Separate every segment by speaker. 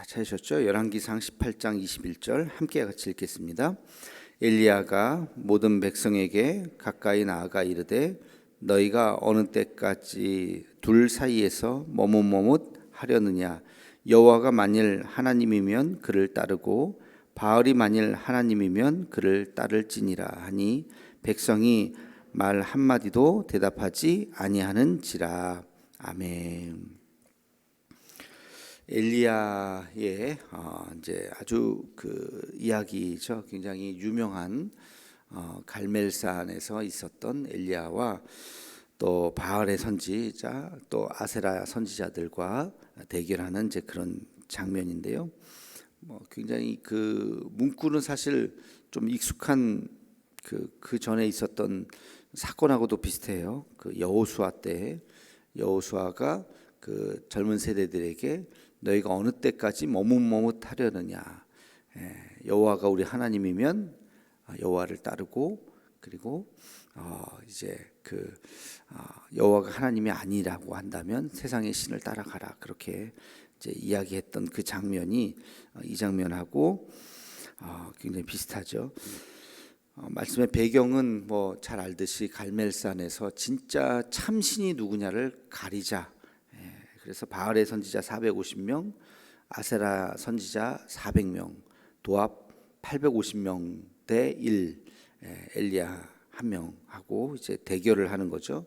Speaker 1: 다 찾으셨죠? 열왕기상 18장 21절 함께 같이 읽겠습니다. 엘리야가 모든 백성에게 가까이 나아가 이르되 너희가 어느 때까지 둘 사이에서 머뭇머뭇 하려느냐 여호와가 만일 하나님이면 그를 따르고 바알이 만일 하나님이면 그를 따를지니라 하니 백성이 말 한마디도 대답하지 아니하는지라 아멘. 엘리야의 어, 이제 아주 그 이야기죠. 굉장히 유명한 어, 갈멜산에서 있었던 엘리야와 또 바알의 선지자 또 아세라 선지자들과 대결하는 이제 그런 장면인데요. 뭐 굉장히 그 문구는 사실 좀 익숙한 그, 그 전에 있었던 사건하고도 비슷해요. 그 여호수아 때 여호수아가 그 젊은 세대들에게 너희가 어느 때까지 머뭇머뭇하려느냐. 예, 여호와가 우리 하나님이면 아, 여호와를 따르고 그리고 어 이제 그 어 여호와가 하나님이 아니라고 한다면 세상의 신을 따라가라. 그렇게 이제 이야기했던 그 장면이 어, 이 장면하고 어 굉장히 비슷하죠. 어, 말씀의 배경은 뭐 잘 알듯이 갈멜산에서 진짜 참신이 누구냐를 가리자 그래서 바알의 선지자 450명, 아세라 선지자 400명, 도합 850명 대 1, 엘리야 한 명하고 이제 대결을 하는 거죠.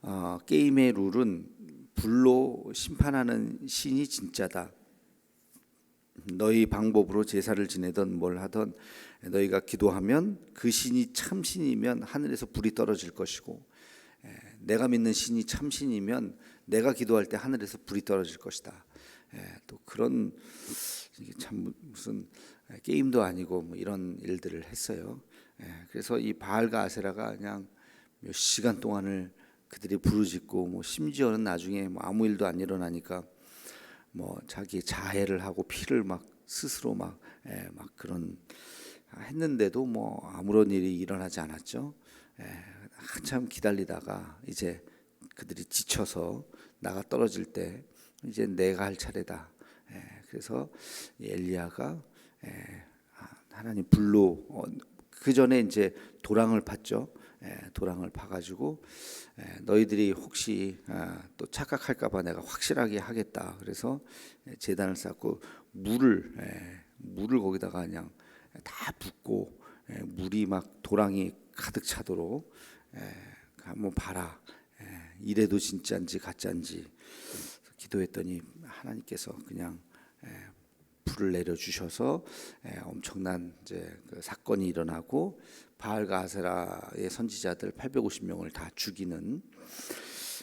Speaker 1: 어, 게임의 룰은 불로 심판하는 신이 진짜다. 너희 방법으로 제사를 지내던 뭘 하던 너희가 기도하면 그 신이 참 신이면 하늘에서 불이 떨어질 것이고 내가 믿는 신이 참 신이면 내가 기도할 때 하늘에서 불이 떨어질 것이다. 예, 또 그런 참 무슨 게임도 아니고 뭐 이런 일들을 했어요. 예, 그래서 이 바알과 아세라가 그냥 몇 시간 동안을 그들이 부르짖고 뭐 심지어는 나중에 뭐 아무 일도 안 일어나니까 뭐 자기 자해를 하고 피를 막 스스로 막, 예, 막 그런 했는데도 뭐 아무런 일이 일어나지 않았죠. 예, 한참 기다리다가 이제 그들이 지쳐서 나가 떨어질 때 이제 내가 할 차례다. 예, 그래서 엘리야가 예, 하나님 불로 어, 그 전에 이제 도랑을 팠죠. 예, 도랑을 파가지고 너희들이 혹시 아, 또 착각할까봐 내가 확실하게 하겠다. 그래서 재단을 쌓고 물을 물을 거기다가 그냥 다 붓고 물이 막 도랑이 가득 차도록 한번 봐라. 이래도 진짜인지 가짜인지 기도했더니 하나님께서 그냥 불을 내려 주셔서 엄청난 이제 그 사건이 일어나고 바알과 아세라의 선지자들 850명을 다 죽이는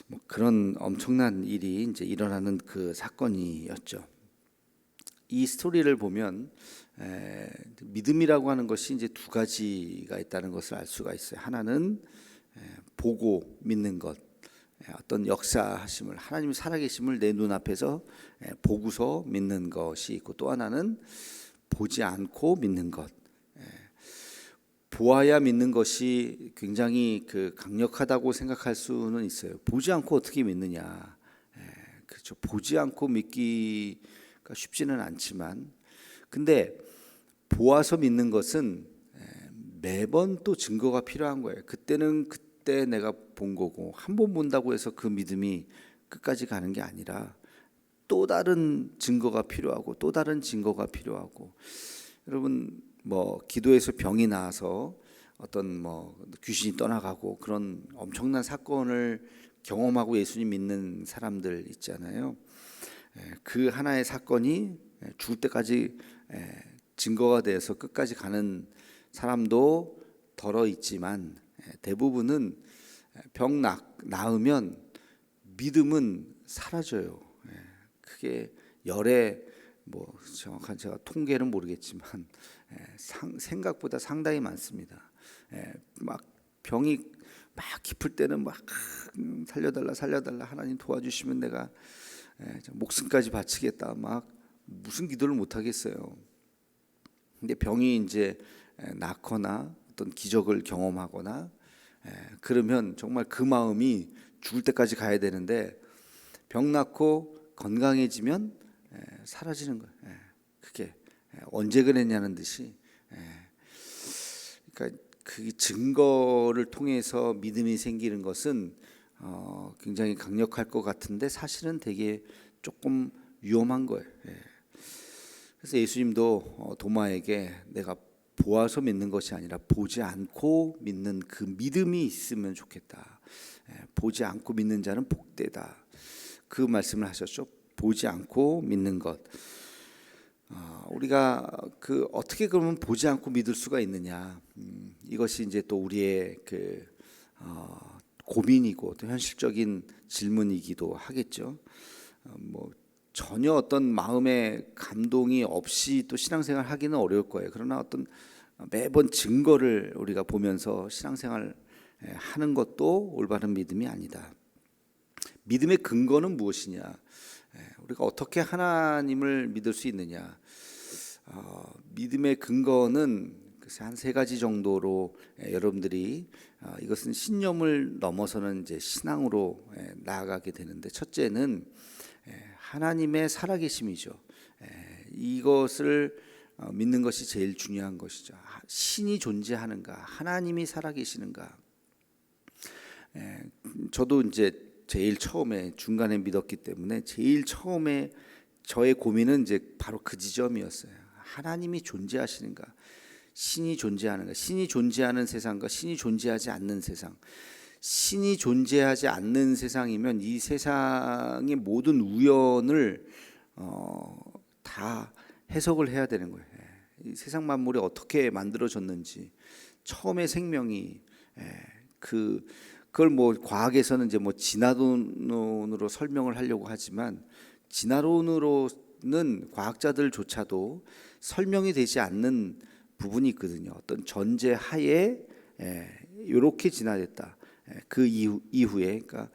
Speaker 1: 뭐 그런 엄청난 일이 이제 일어나는 그 사건이었죠. 이 스토리를 보면 믿음이라고 하는 것이 이제 두 가지가 있다는 것을 알 수가 있어요. 하나는 보고 믿는 것, 예, 어떤 역사하심을 하나님 살아계심을 내 눈앞에서 예, 보고서 믿는 것이 있고 또 하나는 보지 않고 믿는 것. 예, 보아야 믿는 것이 굉장히 그 강력하다고 생각할 수는 있어요. 보지 않고 어떻게 믿느냐. 그렇죠. 보지 않고 믿기가 쉽지는 않지만, 근데 보아서 믿는 것은 매번 또 증거가 필요한 거예요. 그때는 그 때 내가 본 거고 한 번 본다고 해서 그 믿음이 끝까지 가는 게 아니라 또 다른 증거가 필요하고 또 다른 증거가 필요하고 여러분 뭐 기도에서 병이 나서 어떤 뭐 귀신이 떠나가고 그런 엄청난 사건을 경험하고 예수님 믿는 사람들 있잖아요. 예, 그 하나의 사건이 죽을 때까지 예, 증거가 돼서 끝까지 가는 사람도 덜어 있지만 대부분은 병 나, 나으면 믿음은 사라져요. 예, 그게 열에 뭐 정확한 제가 통계는 모르겠지만 예, 상, 생각보다 상당히 많습니다. 예, 막 병이 막 깊을 때는 막 음, 살려달라 살려달라 하나님 도와주시면 내가 목숨까지 바치겠다 막 무슨 기도를 못 하겠어요. 근데 병이 이제 낫거나 어떤 기적을 경험하거나 예, 그러면 정말 그 마음이 죽을 때까지 가야 되는데 병 낫고 건강해지면 예, 사라지는 거예요. 예, 그게 예, 언제 그랬냐는 듯이. 예, 그러니까 그 증거를 통해서 믿음이 생기는 것은 어, 굉장히 강력할 것 같은데 사실은 되게 조금 위험한 거예요. 예. 그래서 예수님도 어, 도마에게 내가 보아서 믿는 것이 아니라 보지 않고 믿는 그 믿음이 있으면 좋겠다. 예, 보지 않고 믿는 자는 복되다. 그 말씀을 하셨죠. 보지 않고 믿는 것. 어, 우리가 그 어떻게 그러면 보지 않고 믿을 수가 있느냐? 음, 이것이 이제 또 우리의 그 어, 고민이고 또 현실적인 질문이기도 하겠죠. 어, 뭐 전혀 어떤 마음의 감동이 없이 또 신앙생활 하기는 어려울 거예요. 그러나 어떤 매번 증거를 우리가 보면서 신앙생활 예, 하는 것도 올바른 믿음이 아니다. 믿음의 근거는 무엇이냐? 예, 우리가 어떻게 하나님을 믿을 수 있느냐? 어, 믿음의 근거는 한세 가지 정도로 예, 여러분들이 어, 이것은 신념을 넘어서는 이제 신앙으로 예, 나아가게 되는데 첫째는 예, 하나님의 살아계심이죠. 예, 이것을 어, 믿는 것이 제일 중요한 것이죠. 하- 신이 존재하는가, 하나님이 살아계시는가. 예, 저도 이제 제일 처음에 중간에 믿었기 때문에 제일 처음에 저의 고민은 이제 바로 그 지점이었어요. 하나님이 존재하시는가, 신이 존재하는가, 신이 존재하는 세상과 신이 존재하지 않는 세상. 신이 존재하지 않는 세상이면 이 세상의 모든 우연을 어, 다 해석을 해야 되는 거예요. 예. 이 세상 만물이 어떻게 만들어졌는지 처음에 생명이 예, 그 그걸 뭐 과학에서는 이제 뭐 진화론으로 설명을 하려고 하지만 진화론으로는 과학자들조차도 설명이 되지 않는 부분이 있거든요. 어떤 전제 하에 이렇게 진화됐다. 예, 그 이후, 이후에 그러니까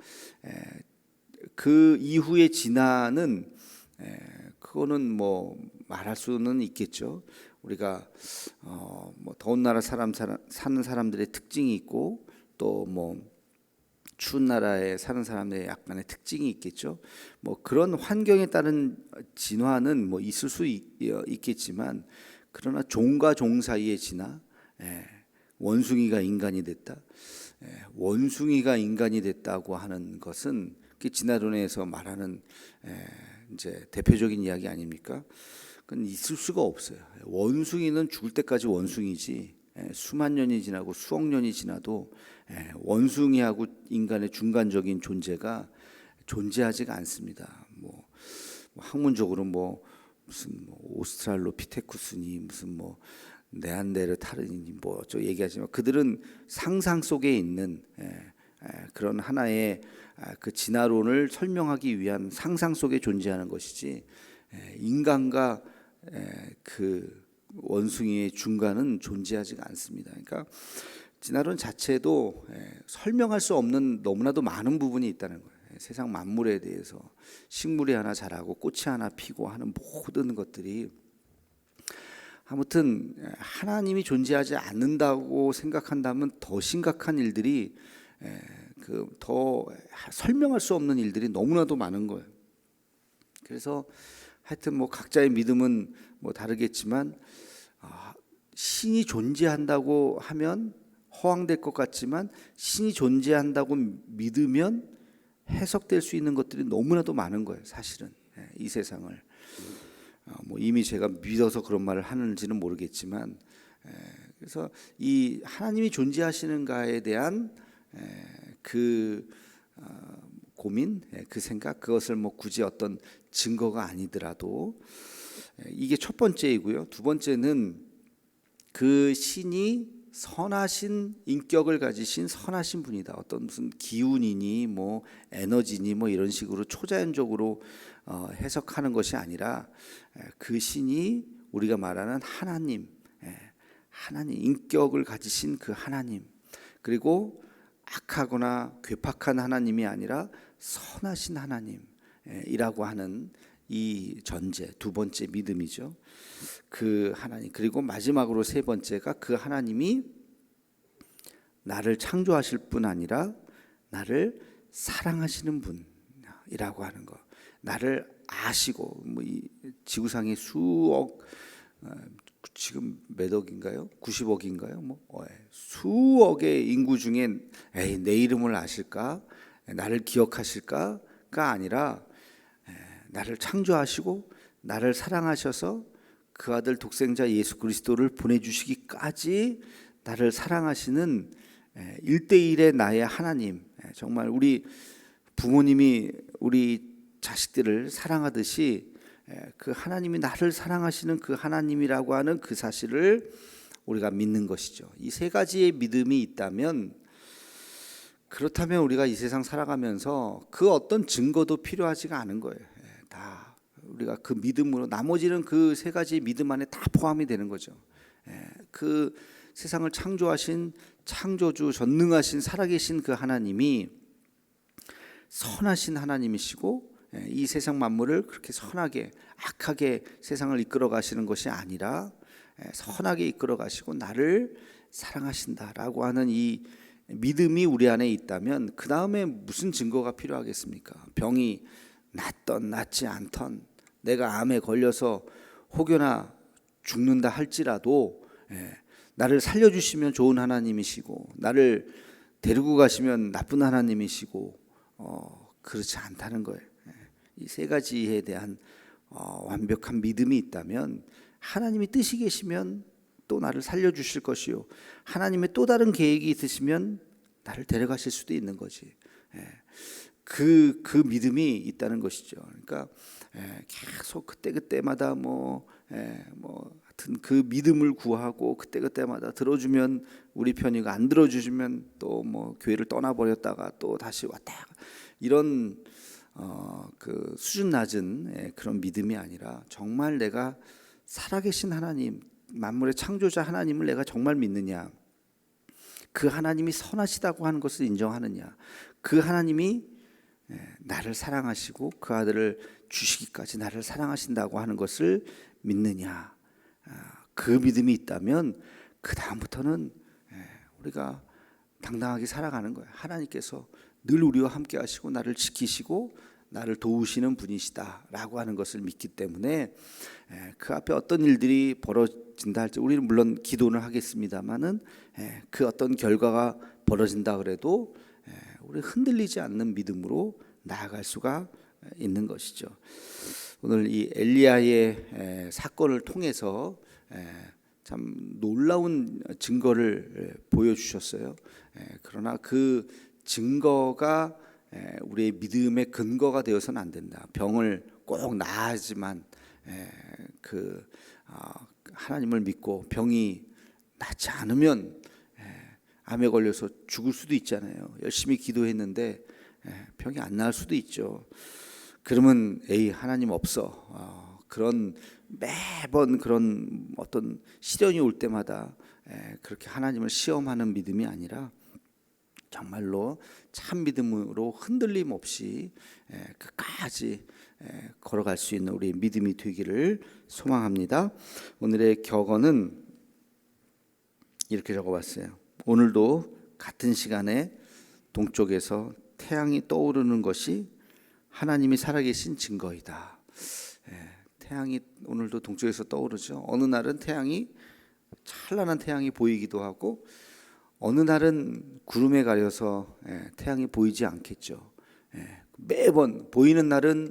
Speaker 1: 에, 그 이후의 진화는 에, 그거는 뭐 말할 수는 있겠죠. 우리가 어, 뭐 더운 나라 사람, 사는 사람들의 특징이 있고 또 뭐 추운 나라에 사는 사람들의 약간의 특징이 있겠죠. 뭐 그런 환경에 따른 진화는 뭐 있을 수 있, 있겠지만 그러나 종과 종 사이의 진화, 예, 원숭이가 인간이 됐다. 예, 원숭이가 인간이 됐다고 하는 것은 그 진화론에서 말하는 예, 이제 대표적인 이야기 아닙니까? 그건 있을 수가 없어요. 원숭이는 죽을 때까지 원숭이지 예, 수만 년이 지나고 수억 년이 지나도 예, 원숭이하고 인간의 중간적인 존재가 존재하지가 않습니다. 뭐, 뭐 학문적으로 뭐 무슨 뭐 오스트랄로피테쿠스니 무슨 뭐 네안데르탈인이 뭐저 얘기하지만 그들은 상상 속에 있는 예, 예, 그런 하나의 아, 그 진화론을 설명하기 위한 상상 속에 존재하는 것이지 예, 인간과 예, 그 원숭이의 중간은 존재하지가 않습니다. 그러니까 진화론 자체도 예, 설명할 수 없는 너무나도 많은 부분이 있다는 거예요. 예, 세상 만물에 대해서 식물이 하나 자라고 꽃이 하나 피고 하는 모든 것들이 아무튼 하나님이 존재하지 않는다고 생각한다면 더 심각한 일들이 그 더 설명할 수 없는 일들이 너무나도 많은 거예요. 그래서 하여튼 뭐 각자의 믿음은 뭐 다르겠지만 아, 신이 존재한다고 하면 허황될 것 같지만 신이 존재한다고 믿으면 해석될 수 있는 것들이 너무나도 많은 거예요. 사실은 예, 이 세상을 어, 뭐 이미 제가 믿어서 그런 말을 하는지는 모르겠지만 에, 그래서 이 하나님이 존재하시는가에 대한 에, 그 어, 고민, 에, 그 생각 그것을 뭐 굳이 어떤 증거가 아니더라도 에, 이게 첫 번째이고요. 두 번째는 그 신이 선하신 인격을 가지신 선하신 분이다. 어떤 무슨 기운이니 뭐 에너지니 뭐 이런 식으로 초자연적으로 어, 해석하는 것이 아니라 에, 그 신이 우리가 말하는 하나님, 에, 하나님 인격을 가지신 그 하나님 그리고 악하거나 괴팍한 하나님이 아니라 선하신 하나님이라고 하는 이 전제 두 번째 믿음이죠. 그 하나님 그리고 마지막으로 세 번째가 그 하나님이 나를 창조하실 뿐 아니라 나를 사랑하시는 분이라고 하는 거. 나를 아시고 뭐 이 지구상의 수억 어, 지금 몇 억인가요? 90억인가요? 뭐 어, 예. 수억의 인구 중에 에이, 내 이름을 아실까? 나를 기억하실까가 아니라 에, 나를 창조하시고 나를 사랑하셔서 그 아들 독생자 예수 그리스도를 보내주시기까지 나를 사랑하시는 일대일의 나의 하나님 에, 정말 우리 부모님이 우리 자식들을 사랑하듯이 에, 그 하나님이 나를 사랑하시는 그 하나님이라고 하는 그 사실을 우리가 믿는 것이죠. 이 세 가지의 믿음이 있다면 그렇다면 우리가 이 세상 살아가면서 그 어떤 증거도 필요하지가 않은 거예요. 예, 다 우리가 그 믿음으로 나머지는 그 세 가지 믿음 안에 다 포함이 되는 거죠. 예, 그 세상을 창조하신 창조주 전능하신 살아계신 그 하나님이 선하신 하나님이시고 예, 이 세상 만물을 그렇게 선하게 악하게 세상을 이끌어 가시는 것이 아니라 예, 선하게 이끌어 가시고 나를 사랑하신다라고 하는 이 믿음이 우리 안에 있다면 그 다음에 무슨 증거가 필요하겠습니까? 병이 낫던 낫지 않던 내가 암에 걸려서 혹여나 죽는다 할지라도 예, 나를 살려주시면 좋은 하나님이시고 나를 데리고 가시면 나쁜 하나님이시고 어, 그렇지 않다는 거예요. 예, 이세 가지에 대한 어, 완벽한 믿음이 있다면 하나님이 뜻이 계시면 또 나를 살려주실 것이요 하나님의 또 다른 계획이 있으시면 나를 데려가실 수도 있는 거지. 그 그 그 믿음이 있다는 것이죠. 그러니까 예, 계속 그때 그때마다 뭐뭐 예, 뭐 하여튼 그 믿음을 구하고 그때 그때마다 들어주면 우리 편이고 안 들어주시면 또 뭐 교회를 떠나버렸다가 또 다시 왔다 이런 어, 그 수준 낮은 예, 그런 믿음이 아니라 정말 내가 살아계신 하나님 만물의 창조자 하나님을 내가 정말 믿느냐? 그 하나님이 선하시다고 하는 것을 인정하느냐? 그 하나님이 예, 나를 사랑하시고 그 아들을 주시기까지 나를 사랑하신다고 하는 것을 믿느냐? 아, 그 믿음이 있다면 그 다음부터는 예, 우리가 당당하게 살아가는 거예요. 하나님께서 늘 우리와 함께 하시고 나를 지키시고 나를 도우시는 분이시다라고 하는 것을 믿기 때문에 예, 그 앞에 어떤 일들이 벌어진다 할지 우리는 물론 기도는 하겠습니다만은 예, 그 어떤 결과가 벌어진다 그래도 예, 우리 흔들리지 않는 믿음으로 나아갈 수가 있는 것이죠. 오늘 이 엘리야의 사건을 통해서 참 놀라운 증거를 보여주셨어요. 그러나 그 증거가 우리의 믿음의 근거가 되어서는 안 된다. 병을 꼭 나아야지만 그 아, 하나님을 믿고 병이 낫지 않으면 암에 걸려서 죽을 수도 있잖아요. 열심히 기도했는데 병이 안 나을 수도 있죠. 그러면 에이 하나님 없어. 어, 그런 매번 그런 어떤 시련이 올 때마다 그렇게 하나님을 시험하는 믿음이 아니라 정말로 참 믿음으로 흔들림 없이 끝까지 걸어갈 수 있는 우리 믿음이 되기를 소망합니다. 오늘의 격언은 이렇게 적어봤어요. 오늘도 같은 시간에 동쪽에서 태양이 떠오르는 것이 하나님이 살아계신 증거이다. 태양이 오늘도 동쪽에서 떠오르죠. 어느 날은 태양이 찬란한 태양이 보이기도 하고 어느 날은 구름에 가려서 예, 태양이 보이지 않겠죠. 예, 매번 보이는 날은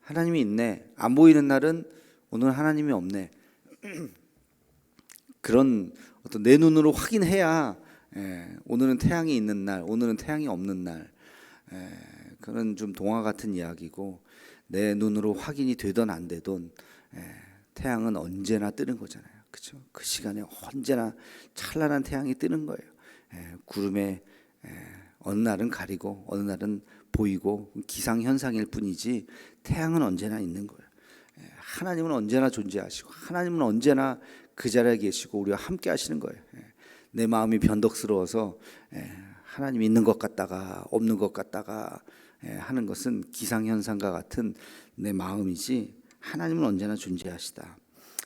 Speaker 1: 하나님이 있네. 안 보이는 날은 오늘 하나님이 없네. 그런 어떤 내 눈으로 확인해야 예, 오늘은 태양이 있는 날, 오늘은 태양이 없는 날. 그런 좀 동화 같은 이야기고 내 눈으로 확인이 되던 안 되던 태양은 언제나 뜨는 거잖아요. 그렇죠? 그 시간에 언제나 찬란한 태양이 뜨는 거예요. 예, 구름에 예, 어느 날은 가리고 어느 날은 보이고 기상 현상일 뿐이지 태양은 언제나 있는 거예요. 예, 하나님은 언제나 존재하시고 하나님은 언제나 그 자리에 계시고 우리와 함께 하시는 거예요. 내 마음이 변덕스러워서 하나님 있는 것 같다가 없는 것 같다가 하는 것은 기상 현상과 같은 내 마음이지 하나님은 언제나 존재하시다.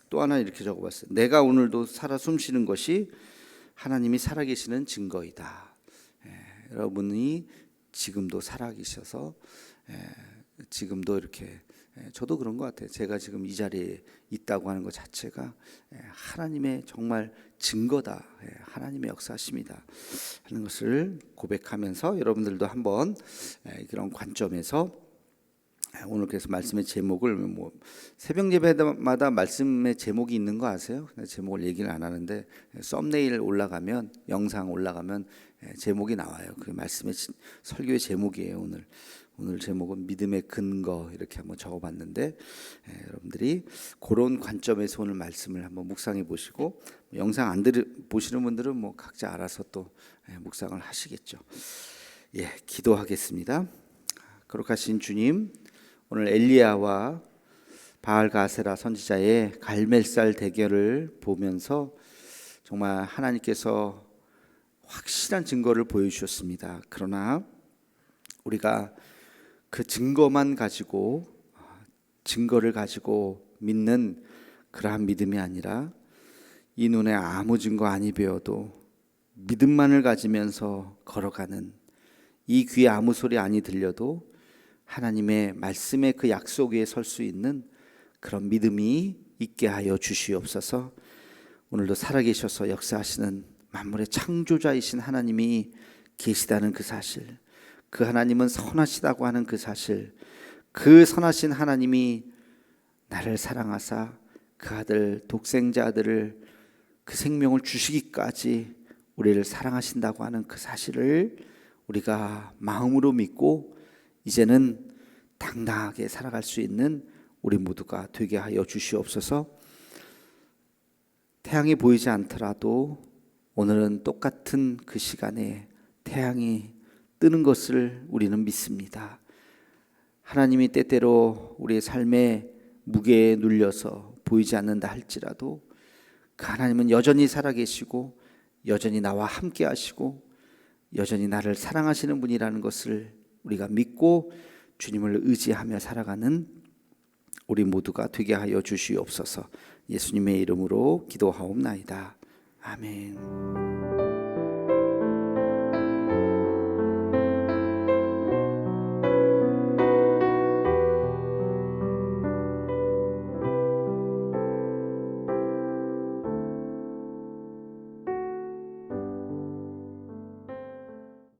Speaker 1: 또 하나 이렇게 적어봤어요. 내가 오늘도 살아 숨쉬는 것이 하나님이 살아계시는 증거이다. 예, 여러분이 지금도 살아계셔서 예, 지금도 이렇게 예, 저도 그런 것 같아요. 제가 지금 이 자리에 있다고 하는 것 자체가 예, 하나님의 정말 증거다. 예, 하나님의 역사십니다. 하는 것을 고백하면서 여러분들도 한번 예, 그런 관점에서 예, 오늘 그래서 말씀의 제목을 뭐 새벽 예배마다 말씀의 제목이 있는 거 아세요? 제목을 얘기를 안 하는데 예, 썸네일 올라가면 영상 올라가면 예, 제목이 나와요. 그 말씀의 진- 설교의 제목이에요 오늘. 오늘 제목은 믿음의 근거 이렇게 한번 적어봤는데 예, 여러분들이 그런 관점에서 오늘 말씀을 한번 묵상해 보시고 영상 안 들으, 보시는 분들은 뭐 각자 알아서 또 예, 묵상을 하시겠죠. 예, 기도하겠습니다. 거룩하신 주님, 오늘 엘리야와 바알 가세라 선지자의 갈멜살 대결을 보면서 정말 하나님께서 확실한 증거를 보여주셨습니다. 그러나 우리가 그 증거만 가지고 증거를 가지고 믿는 그러한 믿음이 아니라 이 눈에 아무 증거 아니 배워도 믿음만을 가지면서 걸어가는 이 귀에 아무 소리 아니 들려도 하나님의 말씀의 그 약속 위에 설 수 있는 그런 믿음이 있게 하여 주시옵소서. 오늘도 살아계셔서 역사하시는 만물의 창조자이신 하나님이 계시다는 그 사실, 그 하나님은 선하시다고 하는 그 사실, 그 선하신 하나님이 나를 사랑하사 그 아들 독생자 아들을 그 생명을 주시기까지 우리를 사랑하신다고 하는 그 사실을 우리가 마음으로 믿고 이제는 당당하게 살아갈 수 있는 우리 모두가 되게 하여 주시옵소서. 태양이 보이지 않더라도 오늘은 똑같은 그 시간에 태양이 뜨는 것을 우리는 믿습니다. 하나님이 때때로 우리의 삶의 무게에 눌려서 보이지 않는다 할지라도 그 하나님은 여전히 살아계시고 여전히 나와 함께 하시고 여전히 나를 사랑하시는 분이라는 것을 우리가 믿고 주님을 의지하며 살아가는 우리 모두가 되게 하여 주시옵소서. 예수님의 이름으로 기도하옵나이다. 아멘.